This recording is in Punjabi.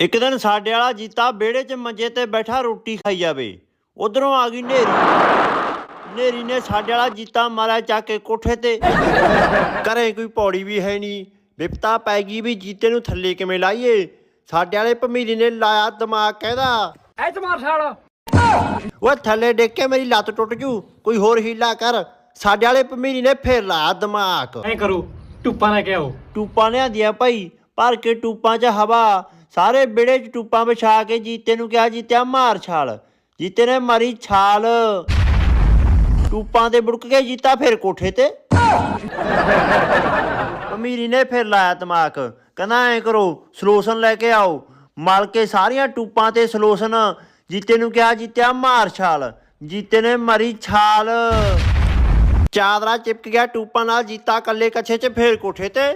ਇੱਕ ਦਿਨ ਸਾਡੇ ਵਾਲਾ ਜੀਤਾ ਵਿਹੜੇ 'ਚ ਮੰਜੇ ਤੇ ਬੈਠਾ ਰੋਟੀ ਖਾਈ ਜਾਵੇ। ਉਧਰੋਂ ਆ ਗਈ ਨੇਰੀ। ਨੇਰੀ ਨੇ ਸਾਡੇ ਵਾਲਾ ਜੀਤਾ ਮਾਰਿਆ ਚੱਕ ਕੇ ਕੋਠੇ ਤੇ। ਘਰੇ ਕੋਈ ਪੌੜੀ ਵੀ ਹੈ ਨਹੀਂ। ਵਿਪਤਾ ਪੈ ਗਈ ਵੀ ਜੀਤੇ ਨੂੰ ਥੱਲੇ ਕਿਵੇਂ ਲਾਈਏ? ਸਾਡੇ ਵਾਲੇ ਭਮੀਰੀ ਨੇ ਲਾਇਆ ਦਿਮਾਗ ਕਹਿੰਦਾ। ਐ ਮਾਰ ਸਾਲ। ਉਹ ਥੱਲੇ ਡਿੱਗ ਕੇ ਮੇਰੀ ਲੱਤ ਟੁੱਟ ਜੂ। ਕੋਈ ਹੋਰ ਹੀਲਾ ਕਰ। ਸਾਡੇ ਵਾਲੇ ਭਮੀਰੀ ਨੇ ਫੇਰ ਲਾਇਆ ਦਿਮਾਗ। ਐ ਕਰੋ। ਟੁੱਪਾਂ ਲੈ ਕੇ ਆਓ। ਟੂਪਾਂ ਲਿਆਂਦੀਆਂ ਭਾਈ। ਭਰ ਕੇ ਟੂਪਾਂ 'ਚ ਹਵਾ। ਸਾਰੇ ਵਿੜੇ 'ਚ ਟੂਪਾਂ ਵਿਛਾ ਕੇ ਜੀਤੇ ਨੂੰ ਕਿਹਾ, ਜੀਤਿਆ, ਮਾਰ ਛਾਲ। ਜੀਤੇ ਨੇ ਮਾਰੀ ਛਾਲ। ਟੂਪਾਂ ਤੇ ਬੁੜਕ ਕੇ ਜੀਤਾ ਫਿਰ ਕੋਠੇ ਤੇ। ਅਮੀਰੀ ਨੇ ਫਿਰ ਲਾਇਆ ਦਿਮਾਗ ਕਹਿੰਦਾ, ਐ ਕਰੋ, ਸਲੋਸ਼ਨ ਲੈ ਕੇ ਆਓ। ਮਲ ਕੇ ਸਾਰੀਆਂ ਟੂਪਾਂ ਤੇ ਸਲੋਸ਼ਨ। ਜੀਤੇ ਨੂੰ ਕਿਹਾ, ਜੀਤਿਆ, ਮਾਰ ਛਾਲ। ਜੀਤੇ ਨੇ ਮਾਰੀ ਛਾਲ। ਚਾਦਰਾ ਚਿਪਕ ਗਿਆ ਟੂਪਾਂ ਨਾਲ। ਜੀਤਾ ਕੱਲੇ ਕੱਛੇ 'ਚ ਫੇਰ ਕੋਠੇ ਤੇ।